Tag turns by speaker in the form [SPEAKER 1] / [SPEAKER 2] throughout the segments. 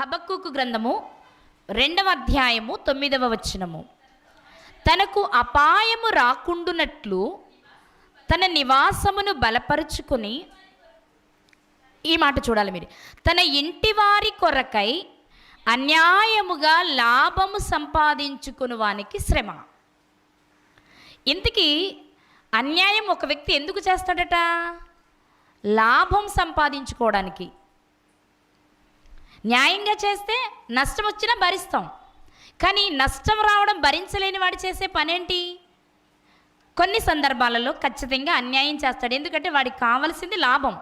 [SPEAKER 1] హబక్కుకు గ్రంథము రెండవ అధ్యాయము తొమ్మిదవ వచనము. తనకు అపాయము రాకుండునట్లు తన నివాసమును బలపరుచుకుని ఈ మాట చూడాలి మీరు. తన ఇంటి వారి కొరకై అన్యాయముగా లాభము సంపాదించుకుని వానికి శ్రమ. ఇంతకీ అన్యాయం ఒక వ్యక్తి ఎందుకు చేస్తాడట? లాభం సంపాదించుకోవడానికి. న్యాయంగా చేస్తే నష్టం వచ్చినా భరిస్తాం. కానీ నష్టం రావడం భరించలేని వాడు చేసే పనేంటి? కొన్ని సందర్భాలలో ఖచ్చితంగా అన్యాయం చేస్తాడు. ఎందుకంటే వాడికి కావలసింది లాభం.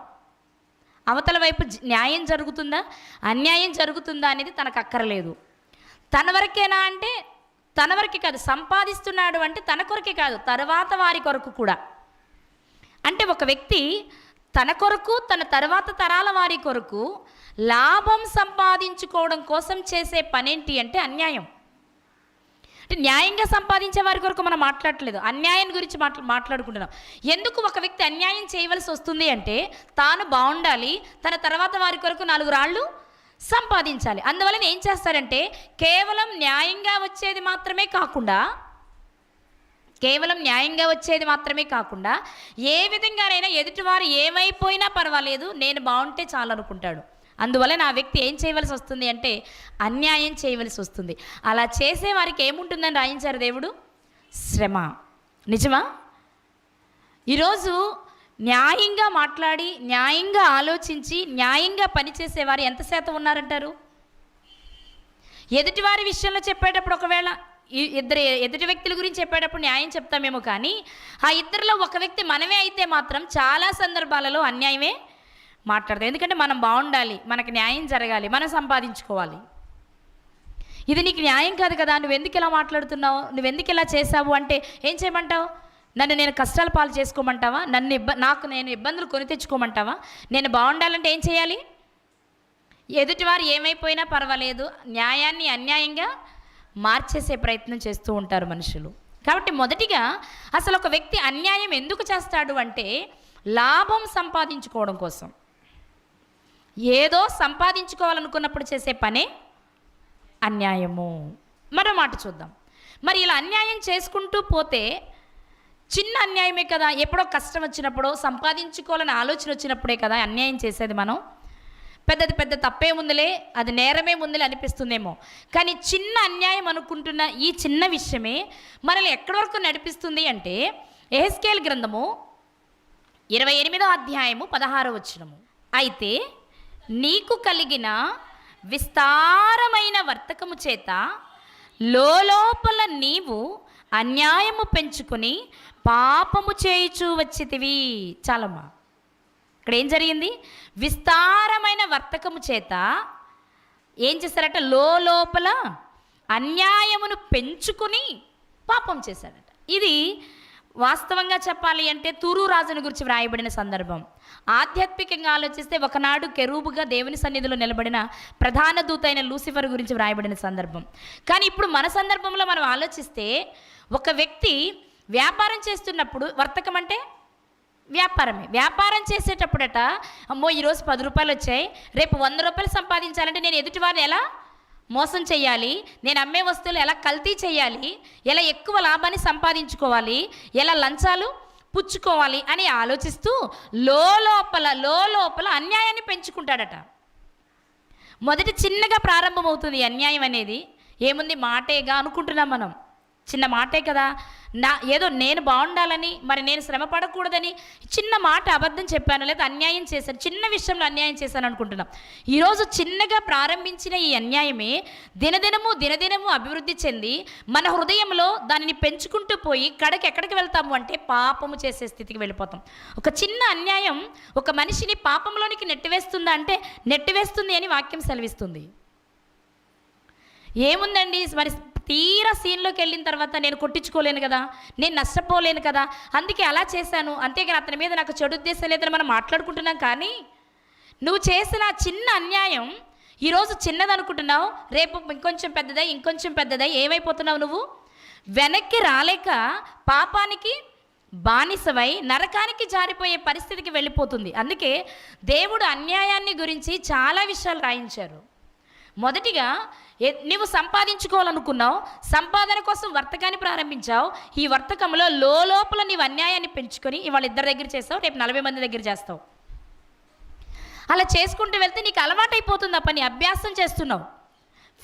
[SPEAKER 1] అవతల వైపు న్యాయం జరుగుతుందా? అన్యాయం జరుగుతుందా అనేది తనకు అక్కరలేదు. తన వరకేనా అంటే తన వరకే కాదు. సంపాదిస్తున్నాడు అంటే తన కొరకే కాదు. తర్వాత వారి కొరకు కూడా. అంటే ఒక వ్యక్తి తన కొరకు తన తర్వాత తరాల వారి కొరకు లాభం సంపాదించుకోవడం కోసం చేసే పనేంటి అంటే అన్యాయం. అంటే న్యాయంగా సంపాదించే వారి కొరకు మనం మాట్లాడట్లేదు. అన్యాయం గురించి మాట్లా మాట్లాడుకుంటున్నాం. ఎందుకు ఒక వ్యక్తి అన్యాయం చేయవలసి వస్తుంది అంటే తాను బాగుండాలి తన తర్వాత వారి కొరకు నాలుగు రాళ్ళు సంపాదించాలి. అందువలన ఏం చేస్తారంటే కేవలం న్యాయంగా వచ్చేది మాత్రమే కాకుండా కేవలం న్యాయంగా వచ్చేది మాత్రమే కాకుండా ఏ విధంగానైనా ఎదుటివారు ఏమైపోయినా పర్వాలేదు నేను బాగుంటే చాలనుకుంటాడు. అందువలన ఆ వ్యక్తి ఏం చేయవలసి వస్తుంది అంటే అన్యాయం చేయవలసి వస్తుంది. అలా చేసే వారికి ఏముంటుందని రాయించారు దేవుడు? శ్రమ. నిజమా? ఈరోజు న్యాయంగా మాట్లాడి న్యాయంగా ఆలోచించి న్యాయంగా పనిచేసేవారు ఎంత శాతం ఉన్నారంటారు? ఎదుటివారి విషయంలో చెప్పేటప్పుడు ఒకవేళ ఇద్దరు ఎదుటి వ్యక్తుల గురించి చెప్పేటప్పుడు న్యాయం చెప్తామేమో కానీ ఆ ఇద్దరిలో ఒక వ్యక్తి మనమే అయితే మాత్రం చాలా సందర్భాలలో అన్యాయమే మాట్లాడతాం. ఎందుకంటే మనం బాగుండాలి మనకు న్యాయం జరగాలి మనం సంపాదించుకోవాలి. ఇది నీకు న్యాయం కాదు కదా నువ్వు ఎందుకు ఇలా మాట్లాడుతున్నావు నువ్వు ఎందుకు ఇలా చేసావు అంటే ఏం చేయమంటావు? నన్ను నేను కష్టాల పాలు చేసుకోమంటావా? నన్ను ఇబ్బ నాకు నేను ఇబ్బందులు కొని తెచ్చుకోమంటావా? నేను బాగుండాలంటే ఏం చేయాలి? ఎదుటివారు ఏమైపోయినా పర్వాలేదు న్యాయాన్ని అన్యాయంగా మార్చేసే ప్రయత్నం చేస్తూ ఉంటారు మనుషులు. కాబట్టి మొదటిగా అసలు ఒక వ్యక్తి అన్యాయం ఎందుకు చేస్తాడు అంటే లాభం సంపాదించుకోవడం కోసం. ఏదో సంపాదించుకోవాలనుకున్నప్పుడు చేసే పనే అన్యాయము. మరో మాట చూద్దాం. మరి ఇలా అన్యాయం చేసుకుంటూ పోతే చిన్న అన్యాయమే కదా. ఎప్పుడో కష్టం వచ్చినప్పుడో సంపాదించుకోవాలని ఆలోచన వచ్చినప్పుడే కదా అన్యాయం చేసేది మనం. పెద్దది పెద్ద తప్పే ఉందిలే అది నేరమే ఉందిలే అనిపిస్తుందేమో. కానీ చిన్న అన్యాయం అనుకుంటున్న ఈ చిన్న విషయమే మనల్ని ఎక్కడి వరకు నడిపిస్తుంది అంటే ఎహెస్కేల్ గ్రంథము ఇరవై ఎనిమిదో అధ్యాయము పదహారో వచ్చినము అయితే నీకు కలిగిన విస్తారమైన వర్తకము చేత లోపల నీవు అన్యాయము పెంచుకొని పాపము చేయుచూ వచ్చితివి. చాలమ్మా. ఇక్కడ ఏం జరిగింది? విస్తారమైన వర్తకము చేత ఏం చేశారట? లోపల అన్యాయమును పెంచుకుని పాపం చేశాడట ఇది వాస్తవంగా చెప్పాలి అంటే తూరు రాజుని గురించి వ్రాయబడిన సందర్భం. ఆధ్యాత్మికంగా ఆలోచిస్తే ఒకనాడు కెరూబుగా దేవుని సన్నిధిలో నిలబడిన ప్రధాన దూత అయిన లూసిఫర్ గురించి వ్రాయబడిన సందర్భం. కానీ ఇప్పుడు మన సందర్భంలో మనం ఆలోచిస్తే ఒక వ్యక్తి వ్యాపారం చేస్తున్నప్పుడు వర్తకం అంటే వ్యాపారమే. వ్యాపారం చేసేటప్పుడట అమ్మో ఈరోజు పది రూపాయలు వచ్చాయి రేపు వంద రూపాయలు సంపాదించాలంటే నేను ఎదుటి వారిని ఎలా మోసం చేయాలి నేను అమ్మే వస్తువులు ఎలా కల్తీ చేయాలి ఎలా ఎక్కువ లాభాన్ని సంపాదించుకోవాలి ఎలా లంచాలు పుచ్చుకోవాలి అని ఆలోచిస్తూ లోపల లోపల అన్యాయాన్ని పెంచుకుంటాడట. మొదటి చిన్నగా ప్రారంభమవుతుంది అన్యాయం అనేది. ఏముంది? మాటేగా అనుకుంటున్నాం మనం. చిన్న మాటే కదా. నా ఏదో నేను బాగుండాలని మరి నేను శ్రమ పడకూడదని చిన్న మాట అబద్ధం చెప్పాను లేదా అన్యాయం చేశాను చిన్న విషయంలో అన్యాయం చేశాను అనుకుంటున్నాం. ఈరోజు చిన్నగా ప్రారంభించిన ఈ అన్యాయమే దినదినము దినదినము అభివృద్ధి చెంది మన హృదయంలో దానిని పెంచుకుంటూ పోయి కడకి ఎక్కడికి వెళ్తాము అంటే పాపము చేసే స్థితికి వెళ్ళిపోతాం. ఒక చిన్న అన్యాయం ఒక మనిషిని పాపంలోనికి నెట్టివేస్తుందా అంటే నెట్టివేస్తుంది అని వాక్యం సెలవిస్తుంది. ఏముందండి? మరి తీరా సీన్లోకి వెళ్ళిన తర్వాత నేను కొట్టించుకోలేను కదా నేను నష్టపోలేను కదా అందుకే అలా చేశాను. అంతేగాని అతని మీద నాకు చెడు ఉద్దేశం లేదని మనం మాట్లాడుకుంటున్నాం కానీ నువ్వు చేసిన చిన్న అన్యాయం ఈరోజు చిన్నది అనుకుంటున్నావు రేపు ఇంకొంచెం పెద్దదై ఇంకొంచెం పెద్దదై ఏమైపోతున్నావు నువ్వు? వెనక్కి రాలేక పాపానికి బానిసవై నరకానికి జారిపోయే పరిస్థితికి వెళ్ళిపోతుంది. అందుకే దేవుడు అన్యాయాన్ని గురించి చాలా విషయాలు రాయించారు. మొదటిగా ఎ- నువ్వు సంపాదించుకోవాలనుకున్నావు సంపాదన కోసం వర్తకాన్ని ప్రారంభించావు ఈ వర్తకంలో లోపల నీవు అన్యాయాన్ని పెంచుకొని ఇవాళ ఇద్దరి దగ్గర చేస్తావు రేపు నలభై మంది దగ్గర చేస్తావు. అలా చేసుకుంటూ వెళ్తే నీకు అలవాటైపోతుంది ఆ పని అభ్యాసం చేస్తున్నావు.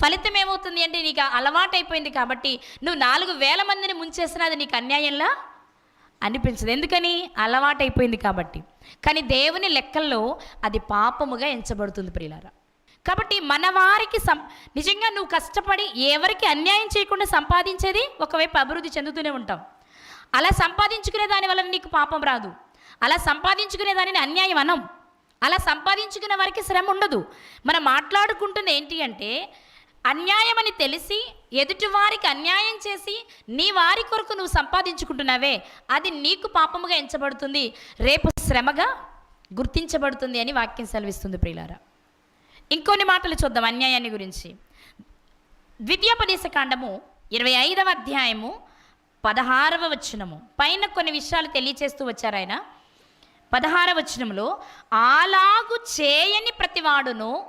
[SPEAKER 1] ఫలితం ఏమవుతుంది అంటే నీకు అలవాటైపోయింది కాబట్టి నువ్వు నాలుగు వేల మందిని ముంచేసినా అది నీకు అన్యాయంలా అనిపించదు. ఎందుకని? అలవాటైపోయింది కాబట్టి. కానీ దేవుని లెక్కల్లో అది పాపముగా ఎంచబడుతుంది ప్రియులారా. కాబట్టి మన వారికి సం నిజంగా నువ్వు కష్టపడి ఎవరికి అన్యాయం చేయకుండా సంపాదించేది ఒకవైపు అభివృద్ధి చెందుతూనే ఉంటాం అలా సంపాదించుకునే దాని వల్ల నీకు పాపం రాదు. అలా సంపాదించుకునే దానిని అన్యాయం అనం. అలా సంపాదించుకునే వారికి శ్రమ ఉండదు. మనం మాట్లాడుకుంటుంది ఏంటి అంటే అన్యాయం అని తెలిసి ఎదుటి వారికి అన్యాయం చేసి నీ వారి కొరకు నువ్వు సంపాదించుకుంటున్నావే అది నీకు పాపముగా ఎంచబడుతుంది. రేపు శ్రమగా గుర్తించబడుతుంది అని వాక్యం సెలవిస్తుంది ప్రియులారా. ఇంకొన్ని మాటలు చూద్దాం అన్యాయాన్ని గురించి. ద్వితీయోపదేశ కాండము ఇరవై ఐదవ అధ్యాయము పదహారవ వచనము. పైన కొన్ని విషయాలు తెలియచేస్తూ వచ్చారు ఆయన. పదహార వచనంలో అలాగు చేయని ప్రతివాడును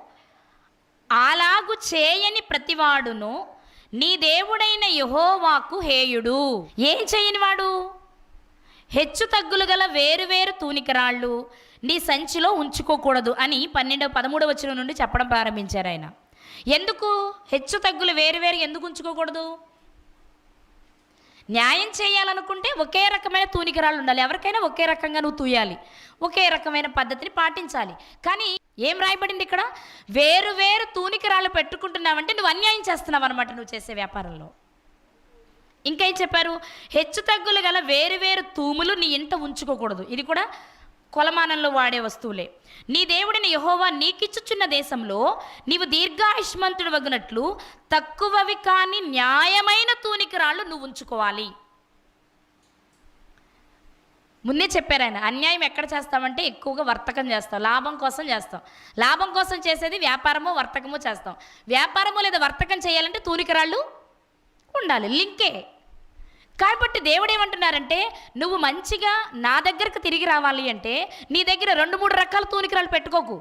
[SPEAKER 1] అలాగు చేయని ప్రతివాడును నీ దేవుడైన యహోవాకు హేయుడు. ఏం చేయని వాడు హెచ్చు తగ్గులు గల వేరువేరు తూనికరాళ్ళు నీ సంచిలో ఉంచుకోకూడదు అని పన్నెండవ పదమూడవ వచనం నుండి చెప్పడం ప్రారంభించారు ఆయన. ఎందుకు? హెచ్చు తగ్గులు వేరువేరు ఎందుకు ఉంచుకోకూడదు? న్యాయం చేయాలనుకుంటే ఒకే రకమైన తూనికరాళ్ళు ఉండాలి. ఎవరికైనా ఒకే రకంగా నువ్వు తూయాలి. ఒకే రకమైన పద్ధతిని పాటించాలి. కానీ ఏం రాయబడింది ఇక్కడ? వేరు వేరు తూనికరాళ్ళు పెట్టుకుంటున్నావంటే నువ్వు అన్యాయం చేస్తున్నావు అనమాట నువ్వు చేసే వ్యాపారంలో. ఇంకా ఏం చెప్పారు? హెచ్చు తగ్గులు గల వేరు వేరు తూములు నీ ఇంట ఉంచుకోకూడదు. ఇది కూడా కొలమానంలో వాడే వస్తువులే. నీ దేవుడిని యహోవా నీకిచ్చుచున్న దేశంలో నీవు దీర్ఘాయుష్మంతుడు వగినట్లు తక్కువవి కాని న్యాయమైన తూనికరాళ్ళు నువ్వు ఉంచుకోవాలి. ముందే చెప్పారు ఆయన అన్యాయం ఎక్కడ చేస్తామంటే ఎక్కువగా వర్తకం చేస్తాం లాభం కోసం చేస్తాం. లాభం కోసం చేసేది వ్యాపారము వర్తకము చేస్తాం. వ్యాపారము లేదా వర్తకం చేయాలంటే తూనికరాళ్ళు ఉండాలి లింకే. కాబట్టి దేవుడు ఏమంటున్నారంటే నువ్వు మంచిగా నా దగ్గరకు తిరిగి రావాలి అంటే నీ దగ్గర రెండు మూడు రకాల తూనికరాలు పెట్టుకోకు.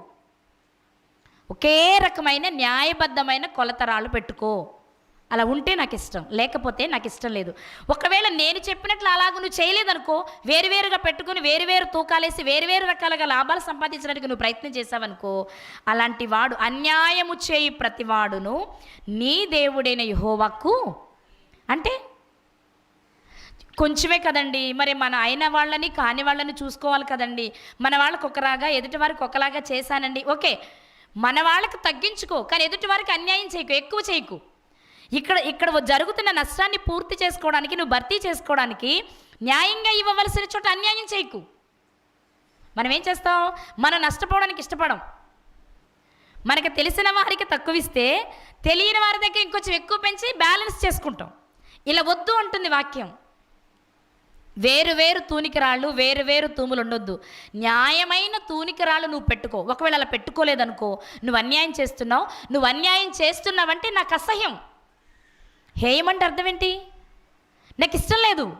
[SPEAKER 1] ఒకే రకమైన న్యాయబద్ధమైన కొలతరాలు పెట్టుకో. అలా ఉంటే నాకు ఇష్టం లేకపోతే నాకు ఇష్టం లేదు. ఒకవేళ నేను చెప్పినట్లు అలాగ నువ్వు చేయలేదనుకో వేరువేరుగా పెట్టుకుని వేరువేరు తూకాలేసి వేరువేరు రకాలుగా లాభాలు సంపాదించడానికి నువ్వు ప్రయత్నం చేసావనుకో అలాంటి వాడు అన్యాయము చేయి ప్రతివాడును నీ దేవుడైన యహోవాకు అంటే కొంచెమే కదండి. మరి మన అయిన వాళ్ళని కాని వాళ్ళని చూసుకోవాలి కదండి. మన వాళ్ళకి ఒకలాగా ఎదుటి వారికి ఒకలాగా చేశానండి. ఓకే. మన వాళ్ళకి తగ్గించుకో కానీ ఎదుటి వారికి అన్యాయం చేయకు ఎక్కువ చేయకు. ఇక్కడ ఇక్కడ జరుగుతున్న నష్టాన్ని పూర్తి చేసుకోవడానికి నువ్వు భర్తీ చేసుకోవడానికి న్యాయంగా ఇవ్వవలసిన చోట అన్యాయం చేయకు. మనం ఏం చేస్తాం? మనం నష్టపోవడానికి ఇష్టపడం. మనకి తెలిసిన వారికి తక్కువ ఇస్తే తెలియని వారి దగ్గర ఇంకొంచెం ఎక్కువ పెంచి బ్యాలెన్స్ చేసుకుంటాం. ఇలా వద్దు అంటుంది వాక్యం. వేరు వేరు తూనికరాళ్ళు వేరు వేరు తూములు ఉండొద్దు న్యాయమైన తూనికరాళ్ళు నువ్వు పెట్టుకో. ఒకవేళ అలా పెట్టుకోలేదనుకో నువ్వు అన్యాయం చేస్తున్నావు నువ్వు అన్యాయం చేస్తున్నావంటే నాకు అసహ్యం. హేయమంటే అర్థం ఏంటి నాకు ఇష్టం లేదు.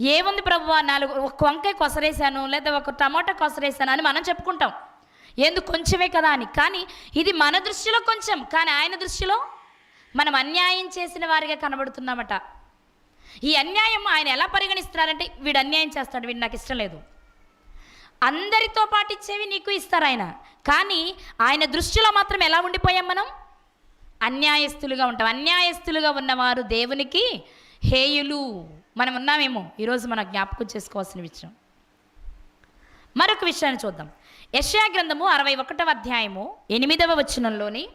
[SPEAKER 1] ఏముంది ప్రభు నాలుగు ఒక వంకాయ కొసరేసాను లేదా ఒక టమాటా కొసరేసాను అని మనం చెప్పుకుంటాం. ఎందుకు? కొంచెమే కదా అని. కానీ ఇది మన దృష్టిలో కొంచెం. కానీ ఆయన దృష్టిలో మనం అన్యాయం చేసిన వారిగా కనబడుతున్నామట. ఈ అన్యాయం ఆయన ఎలా పరిగణిస్తున్నారంటే వీడు అన్యాయం చేస్తాడు వీడు నాకు ఇష్టం లేదు. అందరితో పాటు ఇచ్చేవి నీకు ఇస్తారు ఆయన. కానీ ఆయన దృష్టిలో మాత్రం ఎలా ఉండిపోయాం మనం? అన్యాయస్తులుగా ఉంటాం. అన్యాయస్తులుగా ఉన్నవారు దేవునికి హేయులు. మనం ఉన్నామేమో? ఈరోజు మనం జ్ఞాపకం చేసుకోవాల్సిన విషయం. మరొక విషయాన్ని చూద్దాం. యశ్యా గ్రంథము అరవై ఒకటవ అధ్యాయము ఎనిమిదవ వచనంలోని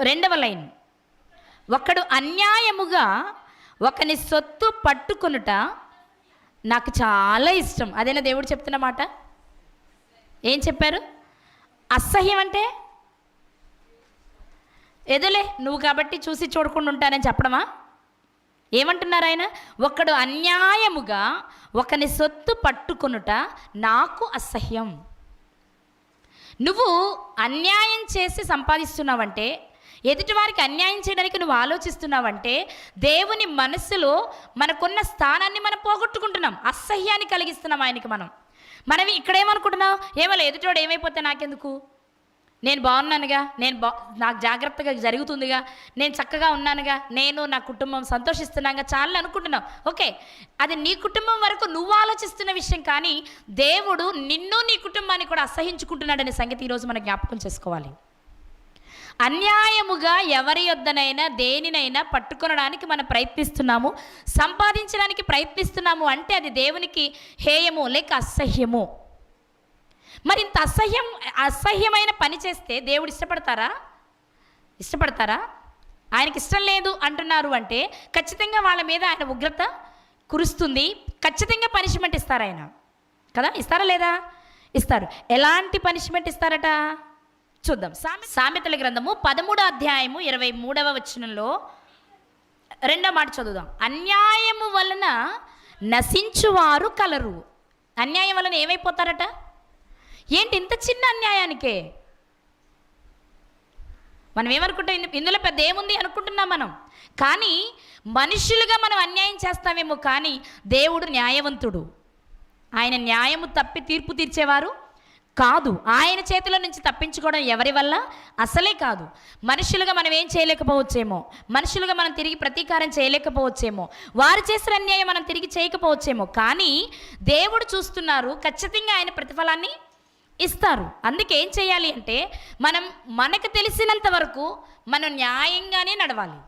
[SPEAKER 1] రెండవ లైన్. ఒకడు అన్యాయముగా ఒకని సొత్తు పట్టుకునుట నాకు చాలా ఇష్టం. అదేనా దేవుడు చెప్తున్న మాట? ఏం చెప్పారు? అసహ్యం అంటే? ఎదులే నువ్వు కాబట్టి చూసి చూడకుండా ఉంటానని చెప్పడమా? ఏమంటున్నారు ఆయన? ఒకడు అన్యాయముగా ఒకని సొత్తు పట్టుకునుట నాకు అసహ్యం. నువ్వు అన్యాయం చేసి సంపాదిస్తున్నావంటే ఎదుటివారికి అన్యాయం చేయడానికి నువ్వు ఆలోచిస్తున్నావంటే దేవుని మనసులో మనకున్న స్థానాన్ని మనం పోగొట్టుకుంటున్నాం. అసహ్యాన్ని కలిగిస్తున్నాం ఆయనకి మనం. మనం ఇక్కడేమనుకుంటున్నాం? ఏమో ఎదుటివాడు ఏమైపోతే నాకెందుకు? నేను బాగున్నానుగా నేను బా నాకు జాగ్రత్తగా జరుగుతుందిగా నేను చక్కగా ఉన్నానుగా నేను నా కుటుంబం సంతోషిస్తున్నాగా చాలా అనుకుంటున్నావు ఓకే అది నీ కుటుంబం వరకు నువ్వు ఆలోచిస్తున్న విషయం కానీ దేవుడు నిన్ను నీ కుటుంబాన్ని కూడా అసహించుకుంటున్నాడనే సంగతి ఈరోజు మనం జ్ఞాపకం చేసుకోవాలి. అన్యాయముగా ఎవరి యొద్దనైనా దేనినైనా పట్టుకొనడానికి మనం ప్రయత్నిస్తున్నాము. సంపాదించడానికి ప్రయత్నిస్తున్నాము అంటే అది దేవునికి హేయము లేక అసహ్యము. మరి ఇంత అసహ్యం అసహ్యమైన పని చేస్తే దేవుడు ఇష్టపడతారా? ఇష్టపడతారా? ఆయనకి ఇష్టం లేదు అంటున్నారు అంటే ఖచ్చితంగా వాళ్ళ మీద ఆయన ఉగ్రత కురుస్తుంది. ఖచ్చితంగా పనిష్మెంట్ ఇస్తారు ఆయన. కదా? ఇస్తారా లేదా? ఇస్తారు. ఎలాంటి పనిష్మెంట్ ఇస్తారట? చూద్దాం. సామెతల గ్రంథము పదమూడో అధ్యాయము ఇరవై మూడవ వచనంలో రెండో మాట చదువుదాం. అన్యాయము వలన నశించువారు కలరు. అన్యాయం వలన ఏమైపోతారట? ఏంటి ఇంత చిన్న అన్యాయానికే? మనం ఏమనుకుంటాం? ఇందులో పెద్ద ఏముంది అనుకుంటున్నాం మనం. కానీ మనుషులుగా మనం అన్యాయం చేస్తామేమో కానీ దేవుడు న్యాయవంతుడు. ఆయన న్యాయము తప్పి తీర్పు తీర్చేవారు కాదు. ఆయన చేతిలో నుంచి తప్పించుకోవడం ఎవరి వల్ల? అసలే కాదు. మనుషులుగా మనం ఏం చేయలేకపోవచ్చేమో? మనుషులుగా మనం తిరిగి ప్రతీకారం చేయలేకపోవచ్చేమో? వారు చేసిన అన్యాయం మనం తిరిగి చేయకపోవచ్చేమో? కానీ దేవుడు చూస్తున్నారు ఖచ్చితంగా ఆయన ప్రతిఫలాన్ని ఇస్తారు. అందుకే ఏం చేయాలి అంటే మనం మనకు తెలిసినంత వరకు మనం న్యాయంగానే నడవాలి.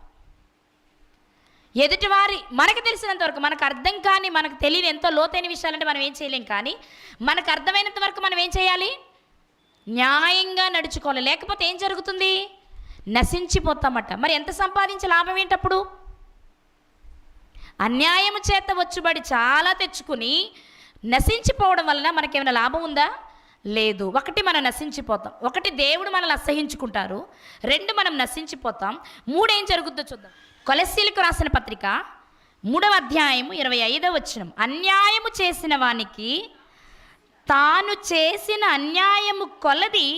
[SPEAKER 1] ఎదుటివారి మనకు తెలిసినంత వరకు మనకు అర్థం కానీ మనకు తెలియని ఎంతో లోతైన విషయాలంటే మనం ఏం చేయలేం. కానీ మనకు అర్థమైనంత వరకు మనం ఏం చేయాలి? న్యాయంగా నడుచుకోవాలి. లేకపోతే ఏం జరుగుతుంది? నశించిపోతామట. మరి ఎంత సంపాదించే లాభం ఏంటప్పుడు? అన్యాయము చేత వచ్చుబడి చాలా తెచ్చుకుని నశించిపోవడం వలన మనకేమైనా లాభం ఉందా? లేదు. ఒకటి మనం నశించిపోతాం. ఒకటి దేవుడు మనల్ని అసహించుకుంటారు. రెండు మనం నశించిపోతాం. మూడేం జరుగుద్దో చూద్దాం. కొలసీలకు రాసిన పత్రిక మూడవ అధ్యాయము ఇరవై ఐదవ వచ్చినం అన్యాయము చేసిన వానికి తాను చేసిన అన్యాయము కొలది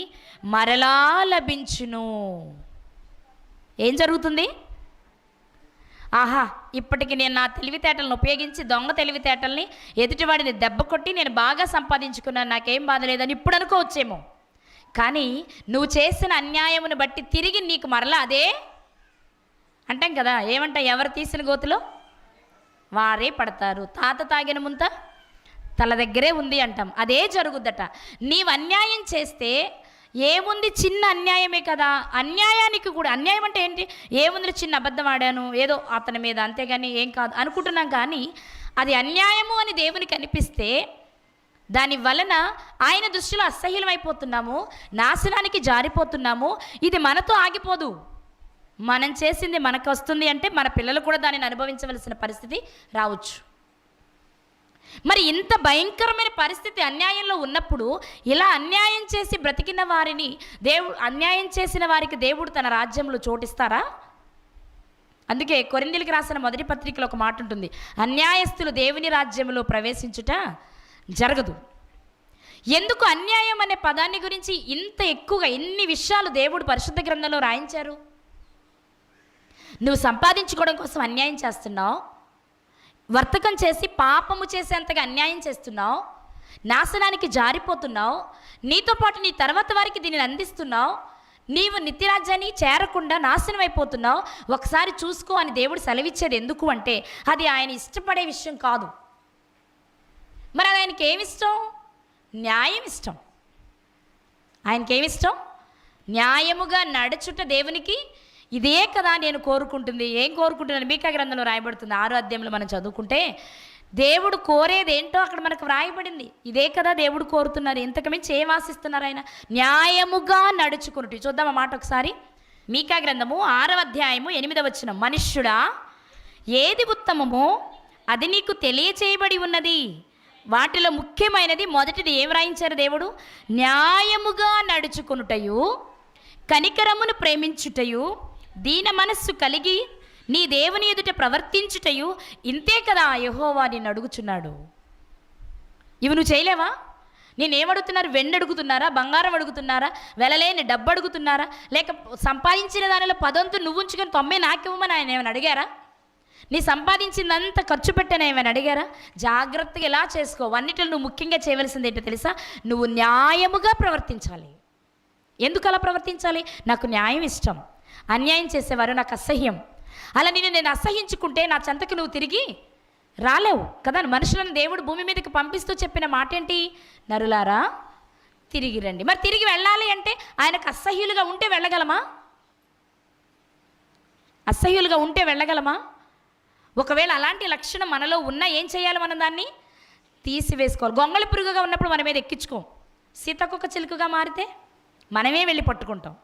[SPEAKER 1] మరలా లభించును. ఏం జరుగుతుంది? ఆహా ఇప్పటికి నేను నా తెలివితేటలను ఉపయోగించి దొంగ తెలివితేటల్ని ఎదుటివాడిని దెబ్బ కొట్టి నేను బాగా సంపాదించుకున్నాను. నాకేం బాధ లేదని ఇప్పుడు అనుకోవచ్చేమో. కానీ నువ్వు చేసిన అన్యాయమును బట్టి తిరిగి నీకు మరలా అదే అంటాం కదా ఏమంటా ఎవరు తీసిన గోతులో? వారే పడతారు. తాత తాగిన ముంత తల దగ్గరే ఉంది అంటాం. అదే జరుగుద్దట. నీవు అన్యాయం చేస్తే ఏముంది చిన్న అన్యాయమే కదా? అన్యాయానికి కూడా అన్యాయం అంటే ఏంటి? ఏముంది చిన్న అబద్ధం ఆడాను? ఏదో అతని మీద అంతేగాని ఏం కాదు. అనుకుంటున్నాం కానీ అది అన్యాయము అని దేవునికి అనిపిస్తే దాని వలన ఆయన దృష్టిలో అసహ్యమైపోతున్నాము నాశనానికి జారిపోతున్నాము. ఇది మనతో ఆగిపోదు. మనం చేసింది మనకు వస్తుంది అంటే మన పిల్లలు కూడా దానిని అనుభవించవలసిన పరిస్థితి రావచ్చు. మరి ఇంత భయంకరమైన పరిస్థితి అన్యాయంలో ఉన్నప్పుడు ఇలా అన్యాయం చేసి బ్రతికిన వారిని దేవుడు అన్యాయం చేసిన వారికి దేవుడు తన రాజ్యంలో చోటిస్తారా? అందుకే కొరిందిలికి రాసిన మొదటి పత్రికలో ఒక మాట ఉంటుంది. అన్యాయస్తులు దేవుని రాజ్యంలో ప్రవేశించుట జరగదు. ఎందుకు అన్యాయం అనే పదాన్ని గురించి ఇంత ఎక్కువగా ఎన్ని విషయాలు దేవుడు పరిశుద్ధ గ్రంథంలో రాయించారు? నువ్వు సంపాదించుకోవడం కోసం అన్యాయం చేస్తున్నావు. వర్తకం చేసి పాపము చేసేంతగా అన్యాయం చేస్తున్నావు. నాశనానికి జారిపోతున్నావు. నీతో పాటు నీ తర్వాత వారికి దీనిని అందిస్తున్నావు. నీవు నిత్యరాజ్యాన్ని చేరకుండా నాశనం అయిపోతున్నావు. ఒకసారి చూసుకో అని దేవుడు సెలవిచ్చేది ఎందుకు అంటే అది ఆయన ఇష్టపడే విషయం కాదు. మరి అది ఆయనకి ఏమి ఇష్టం? న్యాయం ఇష్టం. ఆయనకి ఏమి ఇష్టం? న్యాయముగా నడుచుట దేవునికి ఇదే కదా నేను కోరుకుంటుంది. ఏం కోరుకుంటున్నాను మీకా గ్రంథంలో రాయబడుతుంది. ఆరో అధ్యాయంలో మనం చదువుకుంటే దేవుడు కోరేది ఏంటో అక్కడ మనకు వ్రాయబడింది. ఇదే కదా దేవుడు కోరుతున్నారు. ఇంతకుమించి ఏం ఆశిస్తున్నారు ఆయన? న్యాయముగా నడుచుకున్నట్టు. చూద్దాం ఆ మాట ఒకసారి. మీకా గ్రంథము ఆరవ అధ్యాయము ఎనిమిదవ వచ్చిన మనుష్యుడా ఏది ఉత్తమమో అది నీకు తెలియచేయబడి ఉన్నది. వాటిలో ముఖ్యమైనది మొదటిది ఏం రాయించారు దేవుడు? న్యాయముగా నడుచుకునుటయు కనికరమును ప్రేమించుటయు దీన మనస్సు కలిగి నీ దేవుని ఎదుట ప్రవర్తించుటయు ఇంతే కదా యహోవా నిన్ను అడుగుచున్నాడు. ఇవి నువ్వు చేయలేవా? నేనేమడుగుతున్నారు? వెండి అడుగుతున్నారా బంగారం అడుగుతున్నారా? వెలలేని డబ్బు అడుగుతున్నారా? లేక సంపాదించిన దానిలో పదొంతు నువ్వు ఉంచుకొని తొమ్మే నాకివ్వమని ఆయన ఏమైనా అడిగారా? నీ సంపాదించిందంతా ఖర్చు పెట్టాను ఏమైనా అడిగారా? జాగ్రత్తగా ఎలా చేసుకో? అన్నిటిలో నువ్వు ముఖ్యంగా చేయవలసింది ఏంటో తెలుసా? నువ్వు న్యాయముగా ప్రవర్తించాలి. ఎందుకు అలా ప్రవర్తించాలి? నాకు న్యాయం ఇష్టం. అన్యాయం చేసేవారు నాకు అసహ్యం. అలా నేను నేను అసహించుకుంటే నా చెంతకు నువ్వు తిరిగి రాలేవు కదా? మనుషులను దేవుడు భూమి మీదకి పంపిస్తూ చెప్పిన మాట ఏంటి నరులారా తిరిగి రండి. మరి తిరిగి వెళ్ళాలి అంటే ఆయనకు అసహ్యులుగా ఉంటే వెళ్ళగలమా? అసహ్యులుగా ఉంటే వెళ్ళగలమా? ఒకవేళ అలాంటి లక్షణం మనలో ఉన్నా ఏం చేయాలి మనం దాన్ని? తీసివేసుకోవాలి. గొంగళి పురుగుగా ఉన్నప్పుడు మన మీద ఎక్కించుకోం. సీతకొక చిలుకగా మారితే మనమే వెళ్ళి పట్టుకుంటాం.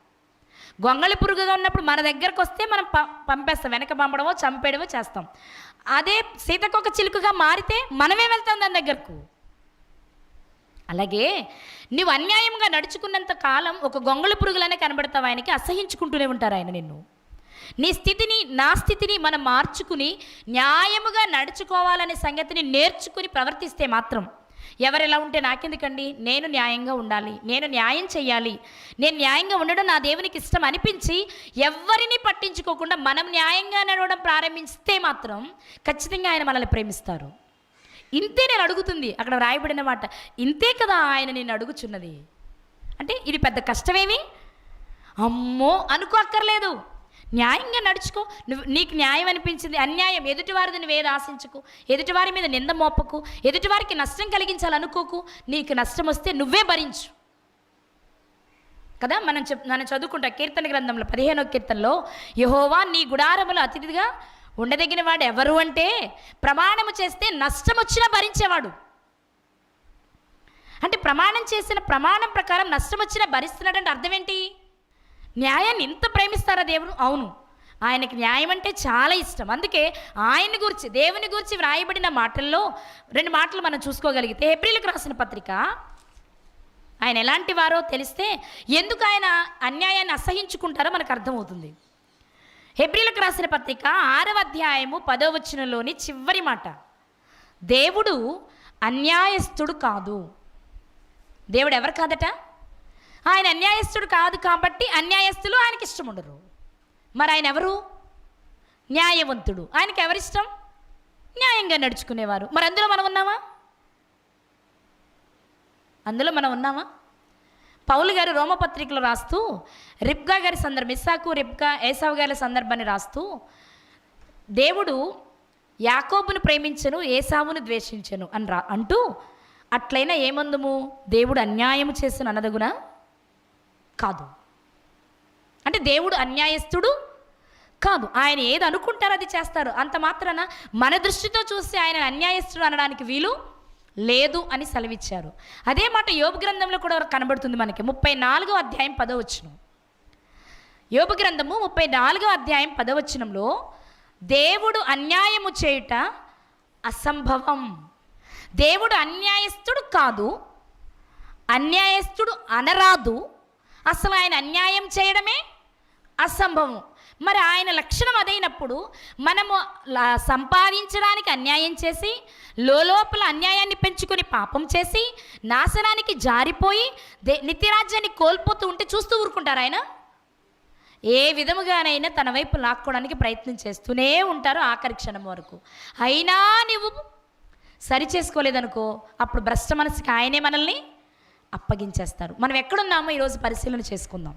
[SPEAKER 1] గొంగళి పురుగుగా ఉన్నప్పుడు మన దగ్గరకు వస్తే మనం ప పంపేస్తాం. వెనక పంపడమో చంపేయడమో చేస్తాం. అదే సీతకొక చిలుకగా మారితే మనమే వెళ్తాం దాని దగ్గరకు. అలాగే నువ్వు అన్యాయంగా నడుచుకున్నంత కాలం ఒక గొంగళి పురుగులనే కనబడతావు ఆయనకి అసహించుకుంటూనే ఉంటారు ఆయన నిన్ను. నీ స్థితిని నా స్థితిని మనం మార్చుకుని న్యాయముగా నడుచుకోవాలనే సంగతిని నేర్చుకుని ప్రవర్తిస్తే మాత్రం ఎవరెలా ఉంటే నాకెందుకండి? నేను న్యాయంగా ఉండాలి. నేను న్యాయం చేయాలి నేను న్యాయంగా ఉండడం నా దేవునికి ఇష్టం అనిపించి ఎవరిని పట్టించుకోకుండా మనం న్యాయంగా నడవడం ప్రారంభిస్తే మాత్రం ఖచ్చితంగా ఆయన మనల్ని ప్రేమిస్తారు. ఇంతే నేను అడుగుతుంది. అక్కడ రాయబడిన మాట ఇంతే కదా ఆయన నేను అడుగుచున్నది. అంటే ఇది పెద్ద కష్టమేమి? అమ్మో అనుకో అక్కర్లేదు న్యాయంగా నడుచుకో. నువ్వు నీకు న్యాయం అనిపించింది అన్యాయం. ఎదుటివారిది నువ్వేది ఆశించకు ఎదుటివారి మీద నింద మోపకు ఎదుటివారికి నష్టం కలిగించాలనుకోకు నీకు నష్టం వస్తే నువ్వే భరించు. కదా మనం చెప్ మనం చదువుకుంటా కీర్తన గ్రంథంలో పదిహేనో కీర్తనలో యహోవా నీ గుడారములో అతిథిగా ఉండదగిన వాడు ఎవరు అంటే ప్రమాణము చేస్తే నష్టం వచ్చినా భరించేవాడు. అంటే ప్రమాణం చేసిన ప్రమాణం ప్రకారం నష్టం వచ్చినా భరిస్తున్నాడంటే అర్థం ఏంటి? న్యాయాన్ని ఇంత ప్రేమిస్తారా దేవుడు? అవును. ఆయనకి న్యాయం అంటే చాలా ఇష్టం. అందుకే ఆయన గురించి దేవుని గురించి వ్రాయబడిన మాటల్లో రెండు మాటలు మనం చూసుకోగలిగితే ఏప్రిల్కి రాసిన పత్రిక ఆయన ఎలాంటి వారో తెలిస్తే ఎందుకు ఆయన అన్యాయాన్ని అసహించుకుంటారో మనకు అర్థమవుతుంది. హెబ్రిలకు రాసిన పత్రిక ఆరవ అధ్యాయము పదోవచనంలోని చివరి మాట. దేవుడు అన్యాయస్తుడు కాదు. దేవుడు ఎవరు కాదట? ఆయన అన్యాయస్తుడు కాదు కాబట్టి అన్యాయస్తులు ఆయనకి ఇష్టం ఉండరు మరి ఆయన ఎవరు? న్యాయవంతుడు. ఆయనకి ఎవరిష్టం? న్యాయంగా నడుచుకునేవారు. మరి అందులో మనం ఉన్నామా? అందులో మనం ఉన్నామా? పౌలు గారు రోమపత్రికలో రాస్తూ రిబ్గా గారి సందర్భం ఇస్సాకు రిబ్గా ఏసావు గారి సందర్భాన్ని రాస్తూ దేవుడు యాకోబును ప్రేమించను ఏసావును ద్వేషించను అని రా అంటూ అట్లయినా ఏమందుము? దేవుడు అన్యాయము చేసిన అనదగునా కాదు. అంటే దేవుడు అన్యాయస్తుడు కాదు. ఆయన ఏది అనుకుంటారో అది చేస్తారు. అంత మాత్రాన మన దృష్టితో చూస్తే ఆయన అన్యాయస్తుడు అనడానికి వీలు లేదు అని సెలవిచ్చారు. అదే మాట యోగ గ్రంథంలో కూడా కనబడుతుంది మనకి. ముప్పై నాలుగో అధ్యాయం పదవచ్చును యోగ గ్రంథము ముప్పై నాలుగో అధ్యాయం పదవచనంలో దేవుడు అన్యాయము చేయుట అసంభవం. దేవుడు అన్యాయస్తుడు కాదు అన్యాయస్తుడు అనరాదు అసలు ఆయన అన్యాయం చేయడమే అసంభవం. మరి ఆయన లక్షణం అదైనప్పుడు మనము లా- సంపాదించడానికి అన్యాయం చేసి లోపల అన్యాయాన్ని పెంచుకొని పాపం చేసి నాశనానికి జారిపోయి దే నిత్యరాజ్యాన్ని కోల్పోతూ ఉంటే చూస్తూ ఊరుకుంటారు ఆయన? ఏ విధముగానైనా తన వైపు లాక్కోవడానికి ప్రయత్నం చేస్తూనే ఉంటారు ఆఖరి క్షణం వరకు. అయినా నువ్వు సరి చేసుకోలేదనుకో అప్పుడు భ్రష్ట మనసుకి ఆయనే మనల్ని అప్పగించేస్తారు. మనం ఎక్కడున్నామో ఈరోజు పరిశీలన చేసుకుందాం.